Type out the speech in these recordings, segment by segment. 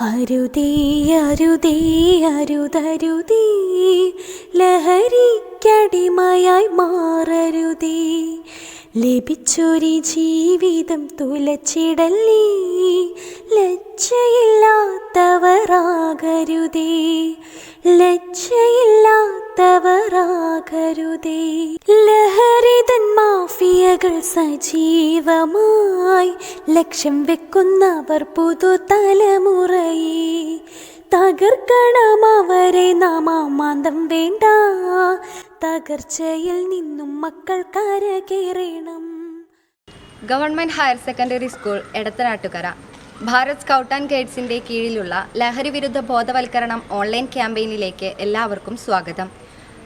അരുതേ അരുതേ അരുതരുതേ. ലഹരിക്കടിമയായി മാറരുതേ. ലഭിച്ചൊരു ജീവിതം തുലച്ചിടല്ലേ ലജ്ജയില്ലാത്തവരാകരുതേ ലജ്ജയില്ലാത്തവരാകരുതേ. ലഹരിതൻ മാഫിയകൾ സജീവമായി ലക്ഷ്യം വെക്കുന്നവർ പുതുതലമുറയെ തകർക്കണം അവരെ നാം വേണ്ട. തകർച്ചയിൽ നിന്നും മക്കൾ കരകയറണം. Government higher secondary school Edathanattukara. Bharat scout and ഗൈഡ്സിന്റെ കീഴിലുള്ള ലഹരി വിരുദ്ധ ബോധവൽക്കരണം ഓൺലൈൻ ക്യാമ്പയിനിലേക്ക് എല്ലാവർക്കും സ്വാഗതം.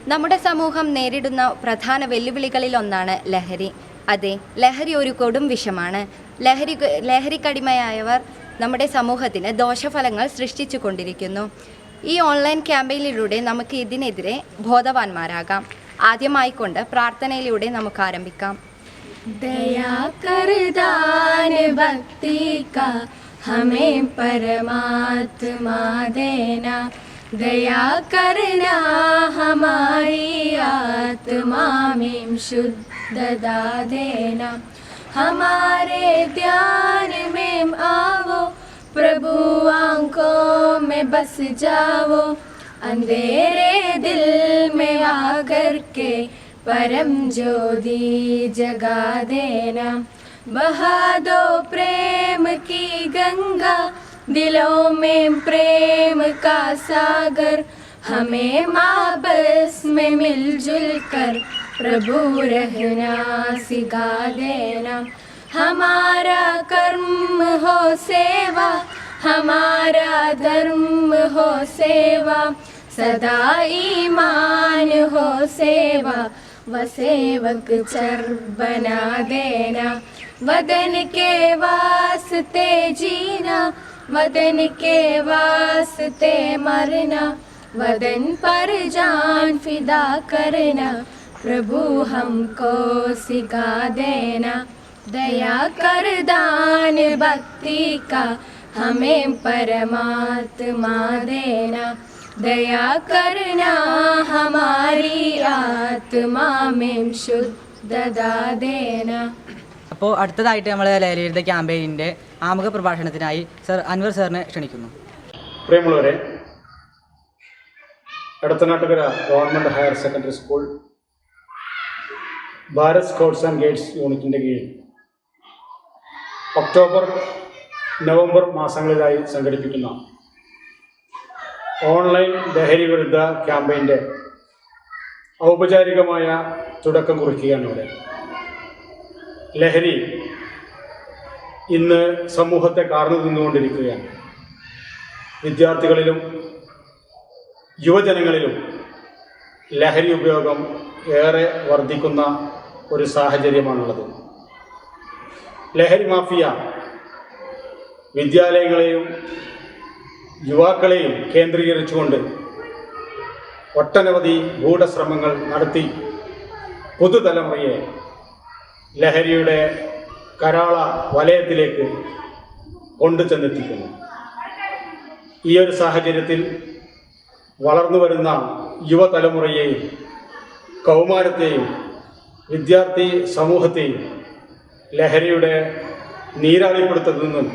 നമ്മുടെ സമൂഹം നേരിടുന്ന പ്രധാന വെല്ലുവിളികളിലൊന്നാണ് ലഹരി. അതെ ലഹരി ഒരു കൊടും വിഷമാണ്. ലഹരി ലഹരിക്കടിമയായവർ നമ്മുടെ സമൂഹത്തിന് ദോഷഫലങ്ങൾ സൃഷ്ടിച്ചു കൊണ്ടിരിക്കുന്നു ഈ ഓൺലൈൻ ക്യാമ്പയിനിലൂടെ നമുക്ക് ഇതിനെതിരെ ബോധവാന്മാരാകാം ആദ്യമായിക്കൊണ്ട് പ്രാർത്ഥനയിലൂടെ നമുക്ക് ആരംഭിക്കാം दया कर दान भक्ति का हमें परमात्मा देना दया करना हमारी आत्मा में शुद्धता देना हमारे ध्यान में आओ प्रभु आँखों में बस जाओ, अंधेरे दिल में आकर के परम ज्योति जगा देना। बहा दो प्रेम की गंगा, दिलों में प्रेम का सागर, हमें माँ बस में मिलजुल कर प्रभु रहना सिखा देना। हमारा कर्म हो सेवा हमारा धर्म हो सेवा, सदा ईमान हो सेवा। व सेवक चर बना देना, वदन के वास्ते जीना, वदन के वास्ते मरना, वदन पर जान फिदा करना। प्रभु हमको सिखा देना, दया कर दान भक्ति का हमें परमात्मा देना दया करना हमारी आत्मा में शुद्धता देना അപ്പോൾ അടുത്തതായിട്ട് നമ്മൾ ലഹരിവിരുദ്ധ ക്യാമ്പയിനിൻ്റെ ആമുഖ പ്രഭാഷണത്തിനായി സർ അൻവർ സാറിനെ ക്ഷണിക്കുന്നു പ്രിയമുള്ളവരെ Edathanattukara government higher secondary school Bharat scouts and guides യൂണിറ്റിൻ്റെ കീഴിൽ ഒക്ടോബർ നവംബർ മാസങ്ങളിലായി സംഘടിപ്പിക്കുന്ന ഓൺലൈൻ ലഹരി വിരുദ്ധ ക്യാമ്പയിന്റെ ഔപചാരികമായ തുടക്കം കുറിക്കുകയാണ് ഇവിടെ. ലഹരി ഇന്ന് സമൂഹത്തെ കാർന്നു നിന്നുകൊണ്ടിരിക്കുകയാണ്. വിദ്യാർത്ഥികളിലും യുവജനങ്ങളിലും ലഹരി ഉപയോഗം ഏറെ വർദ്ധിക്കുന്ന ഒരു സാഹചര്യമാണുള്ളത്. ലഹരി മാഫിയ വിദ്യാലയങ്ങളെയും യുവാക്കളെയും കേന്ദ്രീകരിച്ചുകൊണ്ട് ഒട്ടനവധി ഗൂഢശ്രമങ്ങൾ നടത്തി പുതുതലമുറയെ ലഹരിയുടെ കരാള വലയത്തിലേക്ക് കൊണ്ടു ചെന്നെത്തിക്കുന്നു ഈ ഒരു സാഹചര്യത്തിൽ വളർന്നു വരുന്ന യുവതലമുറയെയും കൗമാരത്തെയും വിദ്യാർത്ഥി സമൂഹത്തെയും ലഹരിയുടെ നീരാളിപ്പിടുത്തത്തിൽ നിന്നും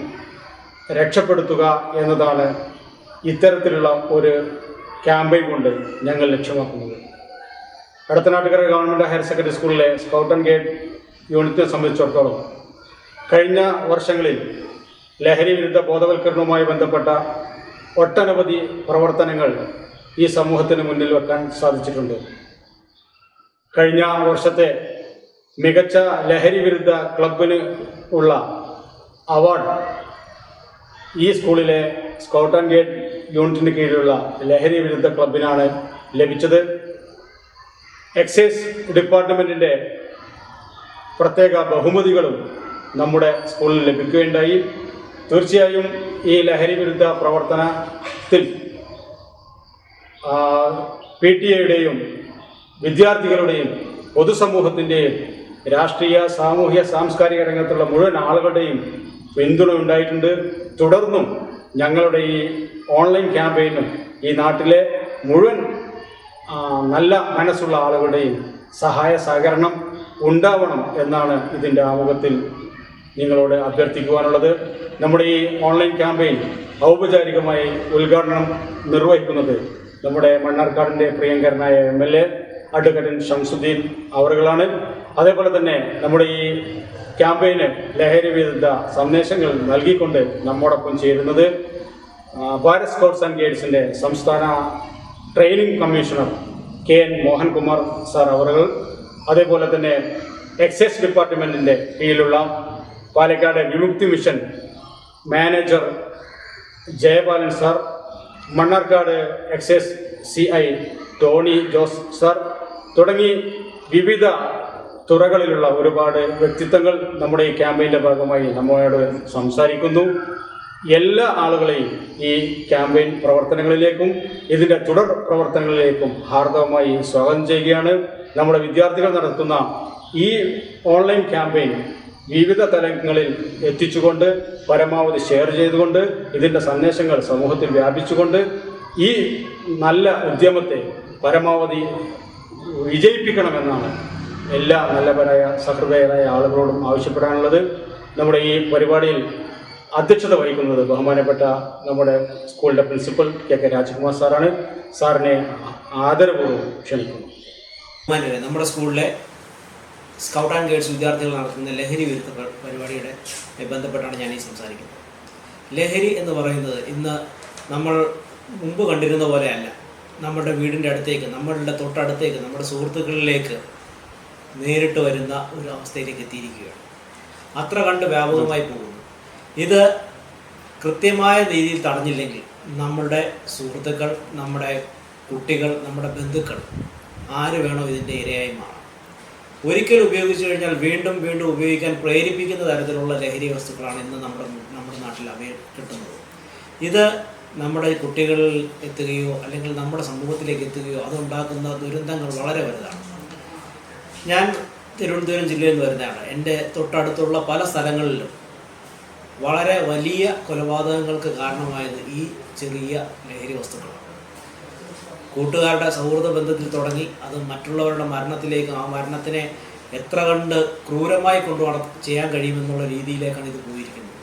രക്ഷപ്പെടുത്തുക എന്നതാണ് ഇത്തരത്തിലുള്ള ഒരു ക്യാമ്പയിൻ കൊണ്ട് ഞങ്ങൾ ലക്ഷ്യമാക്കുന്നത്. എടത്തനാട്ടുകര ഗവൺമെന്റ് ഹയർ സെക്കൻഡറി സ്കൂളിലെ സ്കൗട്ട് ആൻഡ് ഗൈഡ് യൂണിറ്റിനെ സംബന്ധിച്ചിടത്തോളം കഴിഞ്ഞ വർഷങ്ങളിൽ ലഹരി വിരുദ്ധ ബോധവൽക്കരണവുമായി ബന്ധപ്പെട്ട ഒട്ടനവധി പ്രവർത്തനങ്ങൾ ഈ സമൂഹത്തിന് മുന്നിൽ വെക്കാൻ സാധിച്ചിട്ടുണ്ട്. കഴിഞ്ഞ വർഷത്തെ മികച്ച ലഹരി വിരുദ്ധ ക്ലബിന് ഉള്ള അവാർഡ് ഈ സ്കൂളിലെ സ്കൗട്ട് ആൻഡ് ഗൈഡ് യൂണിറ്റിന് കീഴിലുള്ള ലഹരി വിരുദ്ധ ക്ലബിനാണ് ലഭിച്ചത്. എക്സൈസ് ഡിപ്പാർട്ട്മെന്റിന്റെ പ്രത്യേക ബഹുമതികളും നമ്മുടെ സ്കൂളിൽ ലഭിക്കുകയുണ്ടായി. തീർച്ചയായും ഈ ലഹരി വിരുദ്ധ പ്രവർത്തനത്തിൽ പി ടി എയുടെയും വിദ്യാർത്ഥികളുടെയും പൊതുസമൂഹത്തിന്റെയും രാഷ്ട്രീയ സാമൂഹ്യ സാംസ്കാരിക രംഗത്തുള്ള മുഴുവൻ ആളുകളുടെയും പിന്തുണ ഉണ്ടായിട്ടുണ്ട്. തുടർന്നും ഞങ്ങളുടെ ഈ ഓൺലൈൻ ക്യാമ്പയിനും ഈ നാട്ടിലെ മുഴുവൻ നല്ല മനസ്സുള്ള ആളുകളുടെയും സഹായ സഹകരണം ഉണ്ടാവണം എന്നാണ് ഇതിന്റെ ആമുഖത്തിൽ നിങ്ങളോട് അഭ്യർത്ഥിക്കുവാനുള്ളത്. നമ്മുടെ ഈ ഓൺലൈൻ ക്യാമ്പയിൻ ഔപചാരികമായി ഉദ്ഘാടനം നിർവഹിക്കുന്നത് നമ്മുടെ മണ്ണാർക്കാടിന്റെ പ്രിയങ്കരനായ M L A advocate Shamsuddin അവറുകളാണ്. അതേപോലെ തന്നെ നമ്മുടെ ഈ ക്യാമ്പയിന് ലഹരി വിരുദ്ധ സന്ദേശങ്ങൾ നൽകിക്കൊണ്ട് നമ്മോടൊപ്പം ചേരുന്നത് ഭാരത് സ്കൗട്ട്സ് ആൻഡ് ഗൈഡ്സിന്റെ സംസ്ഥാന training commissioner K N Mohankumar sir അവറുകൾ അതേപോലെ തന്നെ എക്സൈസ് ഡിപ്പാർട്ട്മെന്റിന്റെ കീഴിലുള്ള Palakkad Vimukthi mission manager Jayapalan sir Mannarkkad excise C I Tony Jose sir തുടങ്ങി വിവിധ തുറകളിലുള്ള ഒരുപാട് വ്യക്തിത്വങ്ങൾ നമ്മുടെ ഈ ക്യാമ്പയിന്റെ ഭാഗമായി നമ്മളോട് സംസാരിക്കുന്നു. എല്ലാ ആളുകളെയും ഈ ക്യാമ്പയിൻ പ്രവർത്തനങ്ങളിലേക്കും ഇതിന്റെ തുടർ പ്രവർത്തനങ്ങളിലേക്കും ഹാർദവമായി സ്വാഗതം ചെയ്യുകയാണ്. നമ്മുടെ വിദ്യാർത്ഥികൾ നടത്തുന്ന ഈ ഓൺലൈൻ ക്യാമ്പയിൻ വിവിധ തലങ്ങളിൽ എത്തിച്ചുകൊണ്ട് പരമാവധി ഷെയർ ചെയ്തുകൊണ്ട് ഇതിന്റെ സന്ദേശങ്ങൾ സമൂഹത്തിൽ വ്യാപിച്ചുകൊണ്ട് ഈ നല്ല ഉദ്യമത്തെ പരമാവധി വിജയിപ്പിക്കണമെന്നാണ് എല്ലാ നല്ലവരായ സഹൃദയരായ ആളുകളോടും ആവശ്യപ്പെടാനുള്ളത് നമ്മുടെ ഈ പരിപാടിയിൽ അധ്യക്ഷത വഹിക്കുന്നത് ബഹുമാനപ്പെട്ട നമ്മുടെ സ്കൂളിന്റെ പ്രിൻസിപ്പൽ കെ കെ രാജ്കുമാർ സാറാണ്. സാറിനെ ആദരപൂർവം ക്ഷണിക്കുന്നു. നമ്മുടെ സ്കൂളിലെ സ്കൗട്ട് ആൻഡ് ഗൈഡ്സ് വിദ്യാർത്ഥികൾ നടത്തുന്ന ലഹരി വിരുദ്ധ പരിപാടിയുടെ ബന്ധപ്പെട്ടാണ് ഞാൻ ഈ സംസാരിക്കുന്നത്. ലഹരി എന്ന് പറയുന്നത് ഇന്ന് നമ്മൾ മുമ്പ് കണ്ടിരുന്ന പോലെയല്ല. നമ്മുടെ വീടിന്റെ അടുത്തേക്ക് നമ്മളുടെ തൊട്ടടുത്തേക്ക് നമ്മുടെ സുഹൃത്തുക്കളിലേക്ക് നേരിട്ട് വരുന്ന ഒരു അവസ്ഥയിലേക്ക് എത്തിയിരിക്കുകയാണ്. അത്ര കണ്ട് വ്യാപകമായി പോകുന്നു. ഇത് കൃത്യമായ രീതിയിൽ തടഞ്ഞില്ലെങ്കിൽ നമ്മുടെ സുഹൃത്തുക്കൾ നമ്മുടെ കുട്ടികൾ നമ്മുടെ ബന്ധുക്കൾ ആര് വേണോ ഇതിന്റെ ഇരയായി മാറാം. ഒരിക്കൽ ഉപയോഗിച്ചു കഴിഞ്ഞാൽ വീണ്ടും വീണ്ടും ഉപയോഗിക്കാൻ പ്രേരിപ്പിക്കുന്ന തരത്തിലുള്ള ലഹരി വസ്തുക്കളാണ് ഇന്ന് നമ്മുടെ നമ്മുടെ നാട്ടിൽ അവ കിട്ടുന്നത്. ഇത് നമ്മുടെ കുട്ടികളിൽ എത്തുകയോ അല്ലെങ്കിൽ നമ്മുടെ സമൂഹത്തിലേക്ക് എത്തുകയോ അതുണ്ടാക്കുന്ന ദുരന്തങ്ങൾ വളരെ വലുതാണ്. ഞാൻ തിരുവനന്തപുരം ജില്ലയിൽ നിന്ന് വരുന്നതാണ്. എന്റെ തൊട്ടടുത്തുള്ള പല സ്ഥലങ്ങളിലും വളരെ വലിയ കൊലപാതകങ്ങൾക്ക് കാരണമായത് ഈ ചെറിയ ലഹരി വസ്തുക്കളാണ്. കൂട്ടുകാരുടെ സൗഹൃദ ബന്ധത്തിൽ തുടങ്ങി അത് മറ്റുള്ളവരുടെ മരണത്തിലേക്കും ആ മരണത്തിനെ എത്ര കണ്ട് ക്രൂരമായി കൊണ്ടു ചെയ്യാൻ കഴിയുമെന്നുള്ള രീതിയിലേക്കാണ് ഇത് പോയിരിക്കുന്നത്.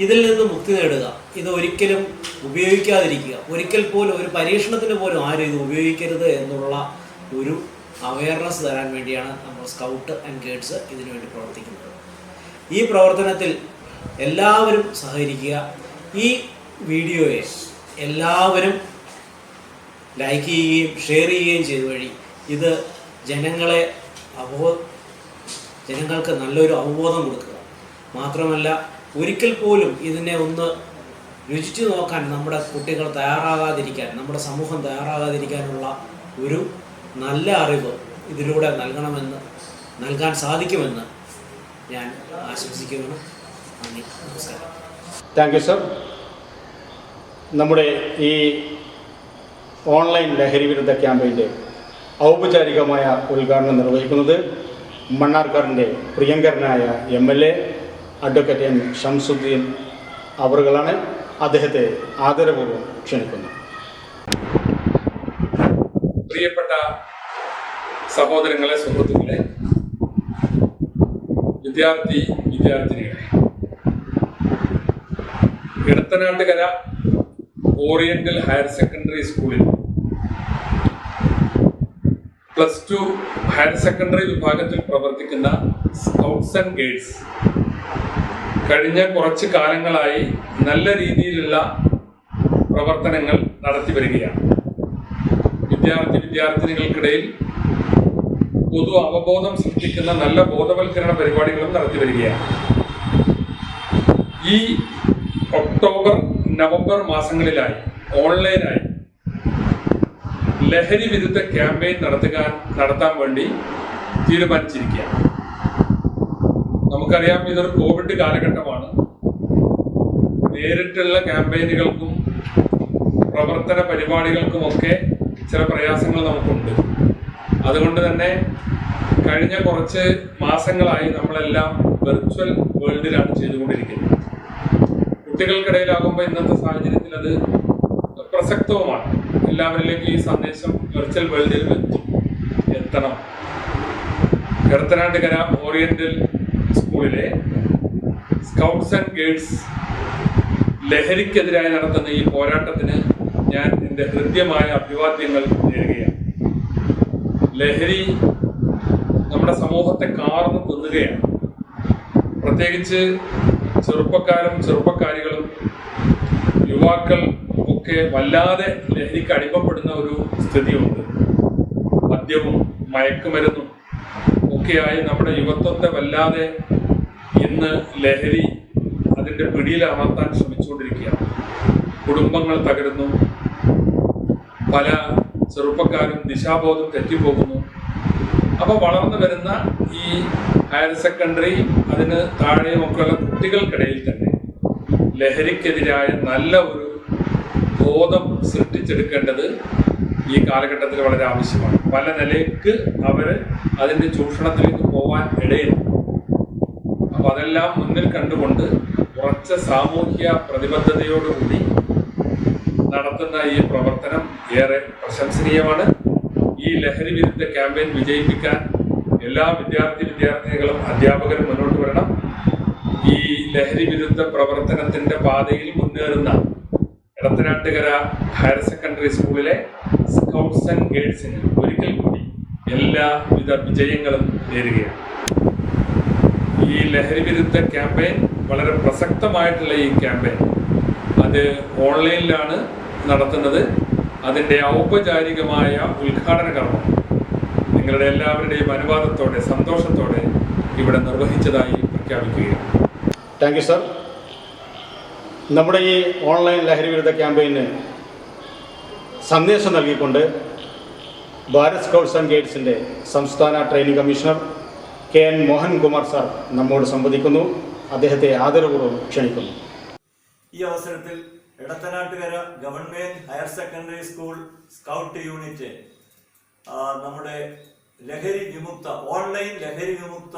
ഇതിൽ നിന്ന് മുക്തി നേടുക. ഇത് ഒരിക്കലും ഉപയോഗിക്കാതിരിക്കുക. ഒരിക്കൽ പോലും ഒരു പരീക്ഷണത്തിന് പോലും ആരും ഇത് ഉപയോഗിക്കരുത് എന്നുള്ള ഒരു അവയർനെസ് തരാൻ വേണ്ടിയാണ് നമ്മൾ സ്കൗട്ട് ആൻഡ് ഗൈഡ്സ് ഇതിനു വേണ്ടി പ്രവർത്തിക്കുന്നത്. ഈ പ്രവർത്തനത്തിൽ എല്ലാവരും സഹകരിക്കുക. ഈ വീഡിയോയെ എല്ലാവരും ലൈക്ക് ചെയ്യുകയും ഷെയർ ചെയ്യുകയും ചെയ്ത വഴി ഇത് ജനങ്ങളെ അവബോ ജനങ്ങൾക്ക് നല്ലൊരു അവബോധം കൊടുക്കുക. മാത്രമല്ല ഒരിക്കൽ പോലും ഇതിനെ ഒന്ന് രുചിച്ചു നോക്കാൻ നമ്മുടെ കുട്ടികൾ തയ്യാറാകാതിരിക്കാൻ നമ്മുടെ സമൂഹം തയ്യാറാകാതിരിക്കാനുള്ള ഒരു നല്ല അറിവ് ഇതിലൂടെ നൽകണമെന്ന് നൽകാൻ സാധിക്കുമെന്ന് ഞാൻ ആശംസിക്കുകയാണ് നന്ദി. നമസ്കാരം. താങ്ക് യു സർ നമ്മുടെ ഈ ഓൺലൈൻ ലഹരി വിരുദ്ധ ക്യാമ്പയിന്റെ ഔപചാരികമായ ഉദ്ഘാടനം നിർവഹിക്കുന്നത് മണ്ണാർക്കാടിന്റെ പ്രിയങ്കരനായ M L A advocate M Shamsuddin അവറുകളാണ്. അദ്ദേഹത്തെ ആദരപൂർവം ക്ഷണിക്കുന്നു. പ്രിയപ്പെട്ട സഹോദരങ്ങളെ സുഹൃത്തുക്കളെ വിദ്യാർത്ഥി വിദ്യാർത്ഥിനികളെ. ഇടത്തനാട്ടുകര ഓറിയന്റൽ ഹയർ സെക്കൻഡറി സ്കൂളിൽ പ്ലസ് ടു ഹയർ സെക്കൻഡറി വിഭാഗത്തിൽ പ്രവർത്തിക്കുന്ന സ്കൗട്ട്സ് ആൻഡ് ഗൈഡ്സ് കഴിഞ്ഞ കുറച്ച് കാലങ്ങളായി നല്ല രീതിയിലുള്ള പ്രവർത്തനങ്ങൾ നടത്തി വരികയാണ്. വിദ്യാർത്ഥി വിദ്യാർത്ഥിനികൾക്കിടയിൽ പൊതു അവബോധം സൃഷ്ടിക്കുന്ന നല്ല ബോധവൽക്കരണ പരിപാടികളും നടത്തി വരികയാണ്. ഈ ഒക്ടോബർ നവംബർ മാസങ്ങളിലായി ഓൺലൈനായി ലഹരി വിരുദ്ധ ക്യാമ്പയിൻ നടത്തുക നടത്താൻ വേണ്ടി തീരുമാനിച്ചിരിക്കുകയാണ്. നമുക്കറിയാം ഇതൊരു കോവിഡ് കാലഘട്ടമാണ്. നേരിട്ടുള്ള ക്യാമ്പയിനുകൾക്കും പ്രവർത്തന പരിപാടികൾക്കുമൊക്കെ ചില പ്രയാസങ്ങൾ നമുക്കുണ്ട്. അതുകൊണ്ട് തന്നെ കഴിഞ്ഞ കുറച്ച് മാസങ്ങളായി നമ്മളെല്ലാം വെർച്വൽ വേൾഡിലാണ് ചെയ്തുകൊണ്ടിരിക്കുന്നത്. കുട്ടികൾക്കിടയിലാകുമ്പോൾ ഇന്നത്തെ സാഹചര്യത്തിൽ അത് പ്രസക്തവുമാണ്. എല്ലാവരിലേക്കും ഈ സന്ദേശം വെർച്വൽ വേൾഡിൽ എത്തും. എത്തണം. കടത്തനാട്ടുകര ഓറിയന്റൽ സ്കൂളിലെ സ്കൗട്ട്സ് ആൻഡ് ഗൈഡ്സ് ലഹരിക്കെതിരായി നടത്തുന്ന ഈ പോരാട്ടത്തിന് ഞാൻ എന്റെ ഹൃദ്യമായ അഭിവാദ്യങ്ങൾ നേരുകയാണ്. ലഹരി നമ്മുടെ സമൂഹത്തെ കാർന്നു തിന്നുകയാണ് പ്രത്യേകിച്ച് ചെറുപ്പക്കാരും ചെറുപ്പക്കാരികളും യുവാക്കൾ ഒക്കെ വല്ലാതെ ലഹരിക്ക് അടിമപ്പെടുന്ന ഒരു സ്ഥിതിയുണ്ട്. മദ്യവും മയക്കുമരുന്നും ഒക്കെയായി നമ്മുടെ യുവത്വത്തെ വല്ലാതെ ഇന്ന് ലഹരി അതിന്റെ പിടിയിൽ അമർത്താൻ ശ്രമിച്ചുകൊണ്ടിരിക്കുകയാണ്. കുടുംബങ്ങൾ തകരുന്നു. പല ചെറുപ്പക്കാരും ദിശാബോധം തെറ്റിപ്പോകുന്നു. അപ്പോൾ വളർന്നു വരുന്ന ഈ ഹയർ സെക്കൻഡറി അതിന് താഴെയുമൊക്കെയുള്ള കുട്ടികൾക്കിടയിൽ തന്നെ ലഹരിക്കെതിരായ നല്ല ഒരു ബോധം സൃഷ്ടിച്ചെടുക്കേണ്ടത് ഈ കാലഘട്ടത്തിൽ വളരെ ആവശ്യമാണ്. പല നിലയ്ക്ക് അവർ അതിന്റെ ചൂഷണത്തിലേക്ക് പോകാൻ ഇടയുണ്ട്. അപ്പോൾ അതെല്ലാം മുന്നിൽ കണ്ടുകൊണ്ട് ഉറച്ച സാമൂഹ്യ പ്രതിബദ്ധതയോടുകൂടി നടത്തുന്ന ഈ പ്രവർത്തനം ഏറെ പ്രശംസനീയമാണ്. ഈ ലഹരി വിരുദ്ധ ക്യാമ്പയിൻ വിജയിപ്പിക്കാൻ എല്ലാ വിദ്യാർത്ഥി വിദ്യാർത്ഥിനികളും അധ്യാപകരും മുന്നോട്ട് വരണം. ഈ ലഹരി വിരുദ്ധ പ്രവർത്തനത്തിന്റെ പാതയിൽ മുന്നേറുന്ന ഇടത്തനാട്ടുകര ഹയർ സെക്കൻഡറി സ്കൂളിലെ സ്കൗട്ട്സ് ആൻഡ് ഗൈഡ്സിന് ഒരിക്കൽ കൂടി എല്ലാവിധ വിജയങ്ങളും നേരുകയാണ്. ഈ ലഹരി വിരുദ്ധ ക്യാമ്പയിൻ വളരെ പ്രസക്തമായിട്ടുള്ള ഈ ക്യാമ്പയിൻ. അത് ഓൺലൈനിലാണ് നടത്തുന്നത് അതിന്റെ ഔപചാരികമായ ഉദ്ഘാടന കർമ്മം. നിങ്ങളുടെ എല്ലാവരുടെയും അനുവാദത്തോടെ സന്തോഷത്തോടെ ഇവിടെ നിർവഹിച്ചതായി പ്രഖ്യാപിക്കുകയാണ്. താങ്ക് യു സർ നമ്മുടെ ഈ ഓൺലൈൻ ലഹരി വിരുദ്ധ ക്യാമ്പയിന് സന്ദേശം നൽകിക്കൊണ്ട് ഭാരത് സ്കൗട്ട്സ് ആൻഡ് ഗൈഡ്സിന്റെ സംസ്ഥാന training commissioner K N Mohankumar sir നമ്മോട് സംവദിക്കുന്നു. അദ്ദേഹത്തെ ആദരപൂർവം ക്ഷണിക്കുന്നു. ഈ അവസരത്തിൽ Edathanattukara government higher secondary school scout unit. നമ്മുടെ ലഹരി വിമുക്ത ഓൺലൈൻ ലഹരി വിമുക്ത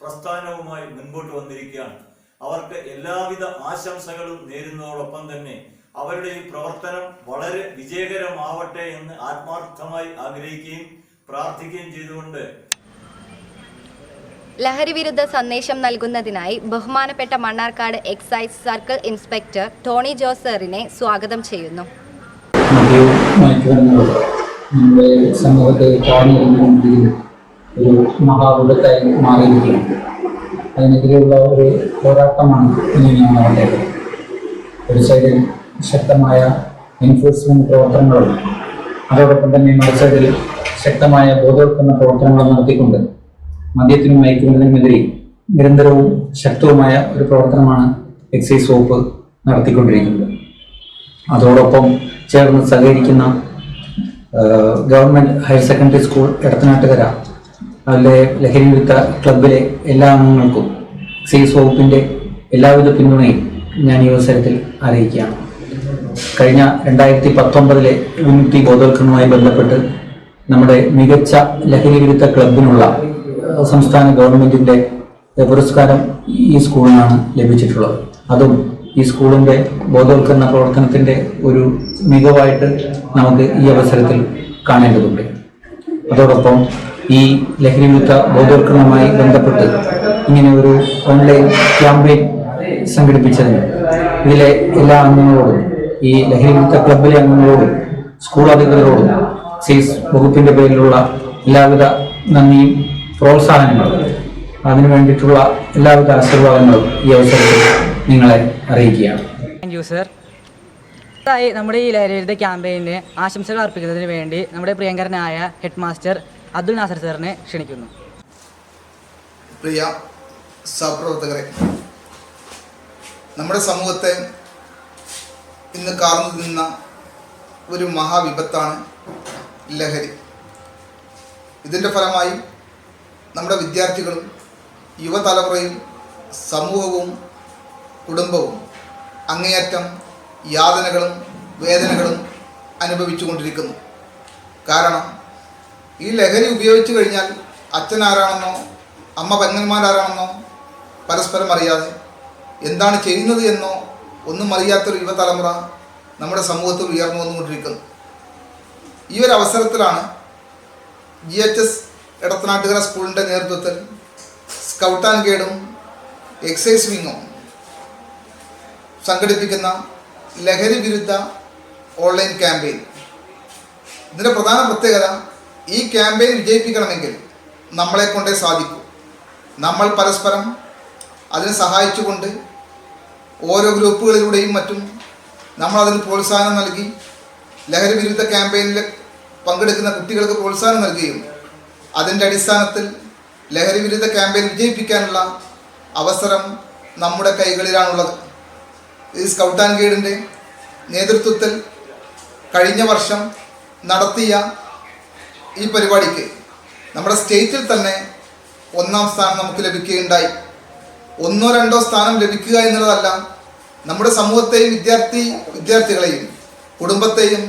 പ്രസ്ഥാനവുമായി മുൻപോട്ട് വന്നിരിക്കുകയാണ്. അവർക്ക് എല്ലാവിധ ആശംസകളും നേരുന്നതോടൊപ്പം തന്നെ അവരുടെ ഈ പ്രവർത്തനം വളരെ വിജയകരമാവട്ടെ എന്ന് ആത്മാർത്ഥമായി ആഗ്രഹിക്കുകയും പ്രാർത്ഥിക്കുകയും ചെയ്തുകൊണ്ട് ലഹരി വിരുദ്ധ സന്ദേശം നൽകുന്നതിനായി ബഹുമാനപ്പെട്ട Mannarkkad excise circle inspector Tony ജോസറിനെ സ്വാഗതം ചെയ്യുന്നു. നമ്മുടെ സമൂഹത്തെ താഴ്ന്നിരുന്നുകൊണ്ടിരിക്കുന്ന ഒരു മഹാവിപത്തായി മാറിയിരിക്കുകയാണ് അതിനെതിരെയുള്ള ഒരു പോരാട്ടമാണ് ഇനി ഞാൻ നടത്തേണ്ടത് ഒരു സൈഡിൽ ശക്തമായ എൻഫോഴ്സ്മെന്റ് പ്രവർത്തനങ്ങളും അതോടൊപ്പം തന്നെ മറു സൈഡിൽ ശക്തമായ ബോധവൽക്കരണ പ്രവർത്തനങ്ങൾ നടത്തിക്കൊണ്ട് മദ്യത്തിനും മയക്കുമരുന്നിനുമെതിരെ നിരന്തരവും ശക്തവുമായ ഒരു പ്രവർത്തനമാണ് എക്സൈസ് വകുപ്പ് നടത്തിക്കൊണ്ടിരിക്കുന്നത്. അതോടൊപ്പം ചേർന്ന് സഹകരിക്കുന്ന government higher secondary school Edathanattukara അതിലെ ലഹരി വിരുദ്ധ ക്ലബിലെ എല്ലാ അംഗങ്ങൾക്കും എക്സൈസ് വകുപ്പിന്റെ എല്ലാവിധ പിന്തുണയും ഞാൻ ഈ അവസരത്തിൽ അറിയിക്കുകയാണ്. കഴിഞ്ഞ രണ്ടായിരത്തി പത്തൊമ്പതിലെ വിമുക്തി ബോധവൽക്കരണവുമായി ബന്ധപ്പെട്ട് നമ്മുടെ മികച്ച ലഹരി വിരുദ്ധ ക്ലബിനുള്ള സംസ്ഥാന ഗവൺമെന്റിന്റെ പുരസ്കാരം ഈ സ്കൂളിനാണ് ലഭിച്ചിട്ടുള്ളത്. അതും ഈ സ്കൂളിന്റെ ബോധവൽക്കരണ പ്രവർത്തനത്തിന്റെ ഒരു മികവായിട്ട് നമുക്ക് ഈ അവസരത്തിൽ കാണേണ്ടതുണ്ട്. അതോടൊപ്പം ഈ ലഹരി വിരുദ്ധ ബോധവൽക്കരണവുമായി ബന്ധപ്പെട്ട് ഇങ്ങനെ ഒരു ഓൺലൈൻ ക്യാമ്പയിൻ സംഘടിപ്പിച്ചതിന് ഇതിലെ എല്ലാ അംഗങ്ങളോടും ഈ ലഹരി വിരുദ്ധ ക്ലബിലെ അംഗങ്ങളോടും സ്കൂൾ അധികൃതരോടും സീസ് വകുപ്പിന്റെ പേരിലുള്ള എല്ലാവിധ നന്ദിയും പ്രോത്സാഹനങ്ങളും അതിനു വേണ്ടിയിട്ടുള്ള എല്ലാവിധ ആശീർവാദങ്ങളും ഈ അവസരത്തിൽ നിങ്ങളെ അറിയിക്കുകയാണ്. താങ്ക് യു സർ ഇതായി നമ്മുടെ ഈ ലഹരിയുടെ ക്യാമ്പയിന് ആശംസകൾ അർപ്പിക്കുന്നതിന് വേണ്ടി നമ്മുടെ പ്രിയങ്കരനായ ഹെഡ് മാസ്റ്റർ അബ്ദുൽ നാസർ സാറിനെ ക്ഷണിക്കുന്നു. പ്രിയ സഹപ്രവർത്തകരെ നമ്മുടെ സമൂഹത്തെ ഇന്ന് കാർന്നു നിന്ന ഒരു മഹാവിപത്താണ് ലഹരി. ഇതിന്റെ ഫലമായി നമ്മുടെ വിദ്യാർത്ഥികളും യുവതലമുറയും സമൂഹവും കുടുംബവും അങ്ങേയറ്റം യാതനകളും വേദനകളും അനുഭവിച്ചുകൊണ്ടിരിക്കുന്നു. കാരണം ഈ ലഹരി ഉപയോഗിച്ചു കഴിഞ്ഞാൽ അച്ഛൻ ആരാണെന്നോ അമ്മ പെങ്ങന്മാരാരാണെന്നോ പരസ്പരം അറിയാതെ എന്താണ് ചെയ്യുന്നത് എന്നോ ഒന്നും അറിയാത്തൊരു യുവതലമുറ നമ്മുടെ സമൂഹത്തിൽ ഉയർന്നു വന്നുകൊണ്ടിരിക്കുന്നു ഈ ഒരു അവസരത്തിലാണ് ജി എച്ച് എസ് എടത്തനാട്ടുകര സ്കൂളിന്റെ നേതൃത്വത്തിൽ സ്കൗട്ട് ആൻഡ് ഗൈഡും എക്സൈസ് വിങ്ങും സംഘടിപ്പിക്കുന്ന ലഹരി വിരുദ്ധ ഓൺലൈൻ ക്യാമ്പയിൻ ഇതിന്റെ പ്രധാന പ്രത്യേകത ഈ ക്യാമ്പയിൻ വിജയിപ്പിക്കണമെങ്കിൽ നമ്മളെ കൊണ്ടേ സാധിക്കൂ. നമ്മൾ പരസ്പരം അതിനെ സഹായിച്ചുകൊണ്ട് ഓരോ ഗ്രൂപ്പുകളിലൂടെയും മറ്റും നമ്മൾ അതിന് പ്രോത്സാഹനം നൽകി ലഹരി വിരുദ്ധ ക്യാമ്പയിനിൽ പങ്കെടുക്കുന്ന കുട്ടികൾക്ക് പ്രോത്സാഹനം നൽകുകയും അതിന്റെ അടിസ്ഥാനത്തിൽ ലഹരി വിരുദ്ധ ക്യാമ്പയിൻ വിജയിപ്പിക്കാനുള്ള അവസരം നമ്മുടെ കൈകളിലാണുള്ളത്. ഈ സ്കൗട്ട് ആൻഡ് ഗൈഡിന്റെ നേതൃത്വത്തിൽ കഴിഞ്ഞ വർഷം നടത്തിയ ഈ പരിപാടിക്ക് നമ്മുടെ സ്റ്റേറ്റിൽ തന്നെ ഒന്നാം സ്ഥാനം നമുക്ക് ലഭിക്കുകയുണ്ടായി. ഒന്നോ രണ്ടോ സ്ഥാനം ലഭിക്കുക എന്നുള്ളതല്ല നമ്മുടെ സമൂഹത്തെയും വിദ്യാർത്ഥി വിദ്യാർത്ഥികളെയും കുടുംബത്തെയും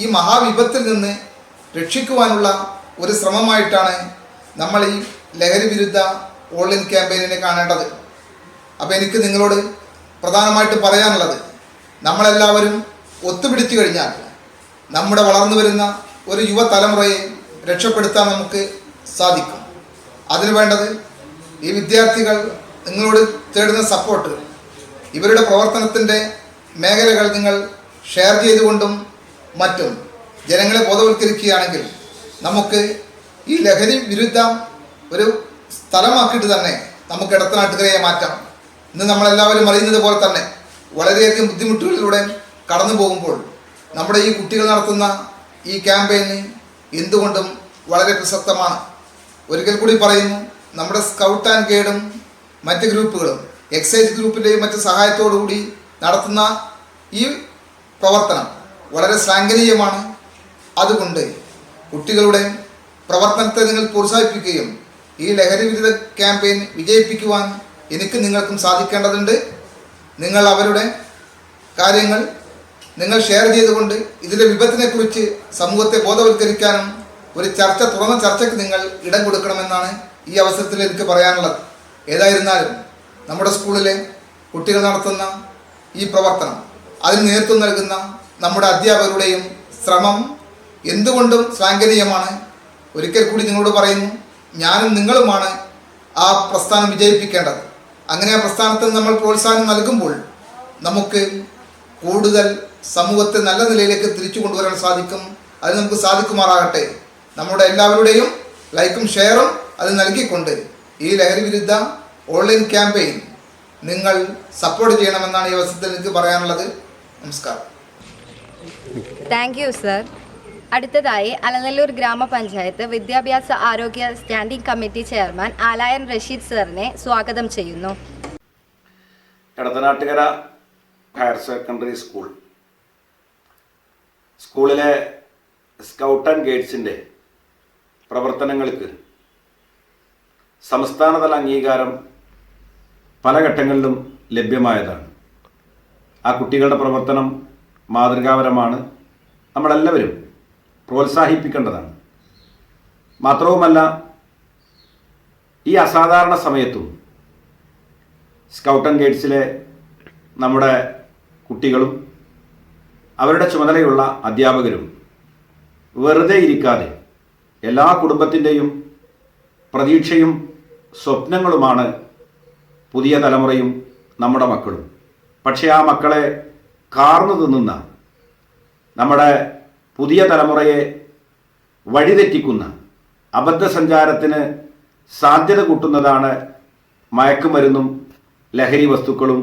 ഈ മഹാവിപത്തിൽ നിന്ന് രക്ഷിക്കുവാനുള്ള ഒരു ശ്രമമായിട്ടാണ് നമ്മൾ ഈ ലഹരി വിരുദ്ധ ഓൺലൈൻ ക്യാമ്പയിനിനെ കാണേണ്ടത്. അപ്പോൾ എനിക്ക് നിങ്ങളോട് പ്രധാനമായിട്ട് പറയാനുള്ളത് നമ്മളെല്ലാവരും ഒത്തുപിടിച്ചു കഴിഞ്ഞാൽ നമ്മുടെ വളർന്നു വരുന്ന ഒരു യുവതലമുറയെ രക്ഷപ്പെടുത്താൻ നമുക്ക് സാധിക്കും. അതിനു വേണ്ടത് ഈ വിദ്യാർത്ഥികൾ നിങ്ങളോട് തേടുന്ന സപ്പോർട്ട് ഇവരുടെ പ്രവർത്തനത്തിന്റെ മേഖലകൾ നിങ്ങൾ ഷെയർ ചെയ്തുകൊണ്ടും മറ്റും. ജനങ്ങളെ ബോധവൽക്കരിക്കുകയാണെങ്കിൽ നമുക്ക് ഈ ലഹരി വിരുദ്ധം ഒരു സ്ഥലമാക്കിയിട്ട് തന്നെ നമുക്ക് ഇടത്തനാട്ടുകരയെ മാറ്റാം. ഇന്ന് നമ്മളെല്ലാവരും അറിയുന്നത് പോലെ തന്നെ വളരെയധികം ബുദ്ധിമുട്ടുകളിലൂടെ കടന്നു പോകുമ്പോൾ നമ്മുടെ ഈ കുട്ടികൾ നടത്തുന്ന ഈ ക്യാമ്പയിന് എന്തുകൊണ്ടും വളരെ പ്രസക്തമാണ്. ഒരിക്കൽ കൂടി പറയുന്നു നമ്മുടെ സ്കൗട്ട് ആൻഡ് ഗൈഡും മറ്റ് ഗ്രൂപ്പുകളും എക്സൈസ് ഗ്രൂപ്പിന്റെയും മറ്റ് സഹായത്തോടു കൂടി നടത്തുന്ന ഈ പ്രവർത്തനം വളരെ ശ്ലാഘനീയമാണ്. അതുകൊണ്ട് കുട്ടികളുടെ പ്രവർത്തനത്തെ നിങ്ങൾ പ്രോത്സാഹിപ്പിക്കുകയും ഈ ലഹരി വിരുദ്ധ ക്യാമ്പയിൻ വിജയിപ്പിക്കുവാൻ എനിക്ക് നിങ്ങൾക്കും സാധിക്കേണ്ടതുണ്ട്. നിങ്ങൾ അവരുടെ കാര്യങ്ങൾ നിങ്ങൾ ഷെയർ ചെയ്തുകൊണ്ട് ഇതിലെ വിപത്തിനെക്കുറിച്ച് സമൂഹത്തെ ബോധവൽക്കരിക്കാനും ഒരു ചർച്ച തുറന്ന ചർച്ചയ്ക്ക് നിങ്ങൾ ഇടം കൊടുക്കണമെന്നാണ് ഈ അവസരത്തിൽ എനിക്ക് പറയാനുള്ളത്. ഏതായിരുന്നാലും നമ്മുടെ സ്കൂളിലെ കുട്ടികൾ നടത്തുന്ന ഈ പ്രവർത്തനം അതിന് നേതൃത്വം നൽകുന്ന നമ്മുടെ അധ്യാപകരുടെയും ശ്രമം എന്തുകൊണ്ടും ശ്ലാഘനീയമാണ് ഒരിക്കൽ കൂടി നിങ്ങളോട് പറയുന്നു ഞാനും നിങ്ങളുമാണ് ആ പ്രസ്ഥാനം വിജയിപ്പിക്കേണ്ടത്. അങ്ങനെ ആ പ്രസ്ഥാനത്തിന് നമ്മൾ പ്രോത്സാഹനം നൽകുമ്പോൾ നമുക്ക് കൂടുതൽ സമൂഹത്തെ നല്ല നിലയിലേക്ക് തിരിച്ചു കൊണ്ടുവരാൻ സാധിക്കും. അത് നമുക്ക് സാധിക്കുമാറാകട്ടെ. നമ്മുടെ എല്ലാവരുടെയും ലൈക്കും ഷെയറും അത് നൽകിക്കൊണ്ട് ഈ ലഹരി വിരുദ്ധ ഓൺലൈൻ ക്യാമ്പയിൻ നിങ്ങൾ സപ്പോർട്ട് ചെയ്യണമെന്നാണ് ഈ അവസരത്തിൽ എനിക്ക് പറയാനുള്ളത്. നമസ്കാരം. താങ്ക് യു സർ അടുത്തതായി അലനല്ലൂർ ഗ്രാമപഞ്ചായത്ത് വിദ്യാഭ്യാസ ആരോഗ്യ standing committee chairman Alayan Rasheed സാറിനെ സ്വാഗതം ചെയ്യുന്നു. Edathanattukara higher secondary school. സ്കൂളിലെ സ്കൗട്ട് ആൻഡ് ഗൈഡ്സിന്റെ പ്രവർത്തനങ്ങൾക്ക് സംസ്ഥാനതല അംഗീകാരം പല ഘട്ടങ്ങളിലും ലഭ്യമായതാണ്. ആ കുട്ടികളുടെ പ്രവർത്തനം മാതൃകാപരമാണ്. നമ്മളെല്ലാവരും പ്രോത്സാഹിപ്പിക്കേണ്ടതാണ്. മാത്രവുമല്ല ഈ അസാധാരണ സമയത്തും സ്കൗട്ട് ആൻഡ് ഗൈഡ്സിലെ നമ്മുടെ കുട്ടികളും അവരുടെ ചുമതലയുള്ള അധ്യാപകരും വെറുതെ ഇരിക്കാതെ എല്ലാ കുടുംബത്തിന്റെയും പ്രതീക്ഷയും സ്വപ്നങ്ങളുമാണ് പുതിയ തലമുറയും നമ്മുടെ മക്കളും. പക്ഷേ ആ മക്കളെ കാർന്നു തിന്നുന്ന നമ്മുടെ പുതിയ തലമുറയെ വഴിതെറ്റിക്കുന്ന അബദ്ധസഞ്ചാരത്തിന് സാധ്യത കൂട്ടുന്നതാണ് മയക്കുമരുന്നും ലഹരി വസ്തുക്കളും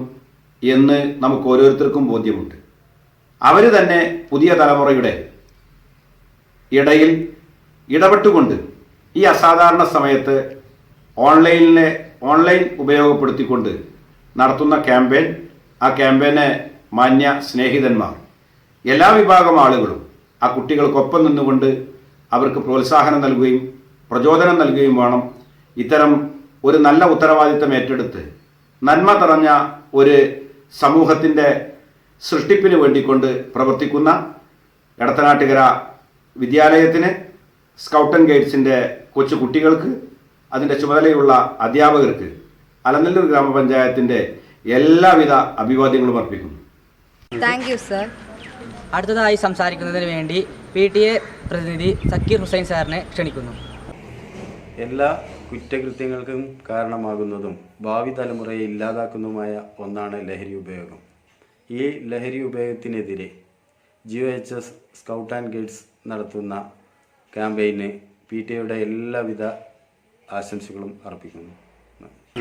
എന്ന് നമുക്ക് ഓരോരുത്തർക്കും ബോധ്യമുണ്ട്. അവർ തന്നെ പുതിയ തലമുറയുടെ ഇടയിൽ ഇടപെട്ടുകൊണ്ട് ഈ അസാധാരണ സമയത്ത് ഓൺലൈനിനെ ഓൺലൈൻ ഉപയോഗപ്പെടുത്തിക്കൊണ്ട് നടത്തുന്ന ക്യാമ്പയിൻ ആ ക്യാമ്പയിനെ മാന്യ സ്നേഹിതന്മാർ എല്ലാ വിഭാഗം ആളുകളും ആ കുട്ടികൾക്കൊപ്പം നിന്നുകൊണ്ട് അവർക്ക് പ്രോത്സാഹനം നൽകുകയും പ്രചോദനം നൽകുകയും വേണം. ഇത്തരം ഒരു നല്ല ഉത്തരവാദിത്തം ഏറ്റെടുത്ത് നന്മ തറഞ്ഞ ഒരു സമൂഹത്തിന്റെ സൃഷ്ടിപ്പിന് വേണ്ടിക്കൊണ്ട് പ്രവർത്തിക്കുന്ന എടത്തനാട്ടുകര വിദ്യാലയത്തിന് സ്കൗട്ട് ആൻഡ് ഗൈഡ്സിന്റെ കൊച്ചു കുട്ടികൾക്ക് അതിന്റെ ചുമതലയുള്ള അധ്യാപകർക്ക് അലനല്ലൂർ ഗ്രാമപഞ്ചായത്തിന്റെ എല്ലാവിധ അഭിവാദ്യങ്ങളും അർപ്പിക്കുന്നു. താങ്ക് യു സർ അടുത്തതായി സംസാരിക്കുന്നതിന് വേണ്ടി പി ടി എ പ്രതിനിധി സക്കീർ ഹുസൈൻ സാറിനെ ക്ഷണിക്കുന്നു. എല്ലാ കുറ്റകൃത്യങ്ങൾക്കും കാരണമാകുന്നതും ഭാവി തലമുറയെ ഇല്ലാതാക്കുന്നതുമായ ഒന്നാണ് ലഹരി ഉപയോഗം. ഈ ലഹരി ഉപയോഗത്തിനെതിരെ Jio H S scout and guides നടത്തുന്ന ക്യാമ്പയിന് പി ടി എയുടെ എല്ലാവിധ ആശംസകളും അർപ്പിക്കുന്നു.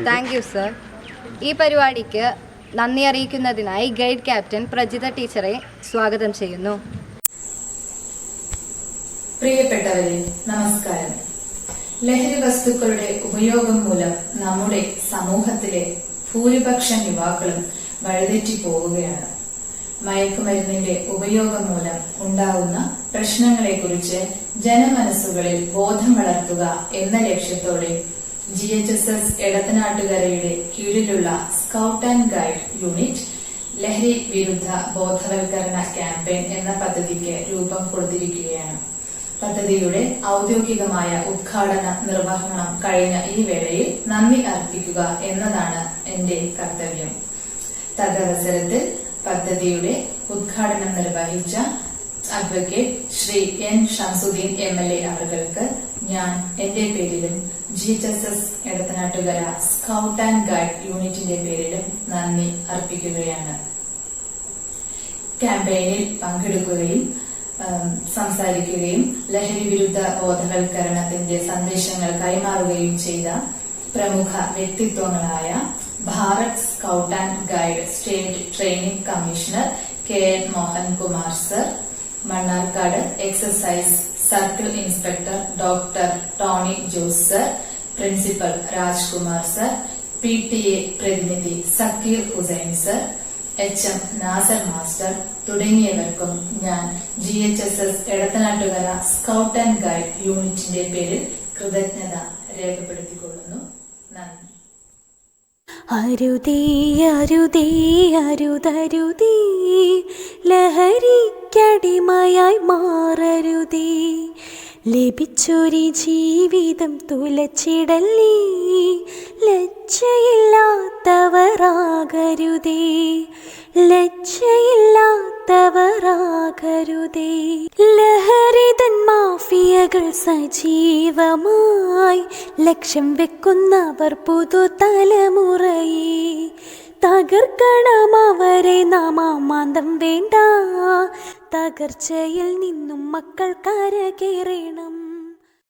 Thank you sir. ഈ പരിപാടിക്ക് നന്ദി അറിയിക്കുന്നതിനായി ഗൈഡ് ക്യാപ്റ്റൻ പ്രജിത ടീച്ചറെ സ്വാഗതം ചെയ്യുന്നു. പ്രിയപ്പെട്ടവരെ നമസ്കാരം. ലഹരി വസ്തുക്കളുടെ ഉപയോഗം മൂലം നമ്മുടെ സമൂഹത്തിലെ ഭൂരിപക്ഷം യുവാക്കളും വഴിതെറ്റി പോവുകയാണ്. മയക്കുമരുന്നിന്റെ ഉപയോഗം മൂലം ഉണ്ടാവുന്ന പ്രശ്നങ്ങളെക്കുറിച്ച് ജനമനസ്സുകളിൽ ബോധം വളർത്തുക എന്ന ലക്ഷ്യത്തോടെ ജി എച്ച് എസ് എസ് എടത്തനാട്ടുകരയുടെ കീഴിലുള്ള സ്കൗട്ട് ആൻഡ് ഗൈഡ് യൂണിറ്റ് ലഹരി വിരുദ്ധ ബോധവൽക്കരണ ക്യാമ്പയിൻ എന്ന പദ്ധതിക്ക് രൂപം കൊടുത്തിരിക്കുകയാണ്. പദ്ധതിയുടെ ഔദ്യോഗികമായ ഉദ്ഘാടന നിർവഹണം കഴിഞ്ഞ ഈ വേളയിൽ നന്ദി അർപ്പിക്കുക എന്നതാണ് എന്റെ കർത്തവ്യം. തദവസരത്തിൽ പദ്ധതിയുടെ ഉദ്ഘാടനം നിർവഹിച്ച advocate Shri N Shamsuddin M L A അവർക്ക് ഞാൻ എന്റെ പേരിലും G H S S Edathanattukara scout and guide യൂണിറ്റിന്റെ പേരിലും നന്ദി അർപ്പിക്കുകയാണ്. ക്യാമ്പയിനിൽ പങ്കെടുക്കുകയും സംസാരിക്കുകയും ലഹരി വിരുദ്ധ ബോധവൽക്കരണത്തിന്റെ സന്ദേശങ്ങൾ കൈമാറുകയും ചെയ്ത പ്രമുഖ വ്യക്തിത്വങ്ങളായ Bharat scout and guide state training commissioner K N Mohankumar sir Mannarkkad excise circle inspector doctor Tony Jose sir principal Rajkumar sir P T A പ്രതിനിധി Zakir Hussain sir H M Nasar master തുടങ്ങിയവർക്കും ഞാൻ G H S S Edathanattukara scout and guide യൂണിറ്റിന്റെ പേരിൽ കൃതജ്ഞത നന്ദി അരുതേ അരുതേ അരുതരുതേ. ലഹരിക്കടിമയായി മാറരുതേ. ലഭിച്ചൊരു ജീവിതം തുലച്ചിടല്ലേ ലജ്ജയില്ലാത്തവരാകരുതേ ലജ്ജയില്ലാത്തവരാകരുതേ. ലഹരിതൻ മാഫിയകൾ സജീവമായി ലക്ഷ്യം വെക്കുന്നവർ പുതുതലമുറയെ തകർക്കണം അവരെ നാം വേണ്ട. തകർച്ചയിൽ നിന്നും മക്കൾ കരകയറണം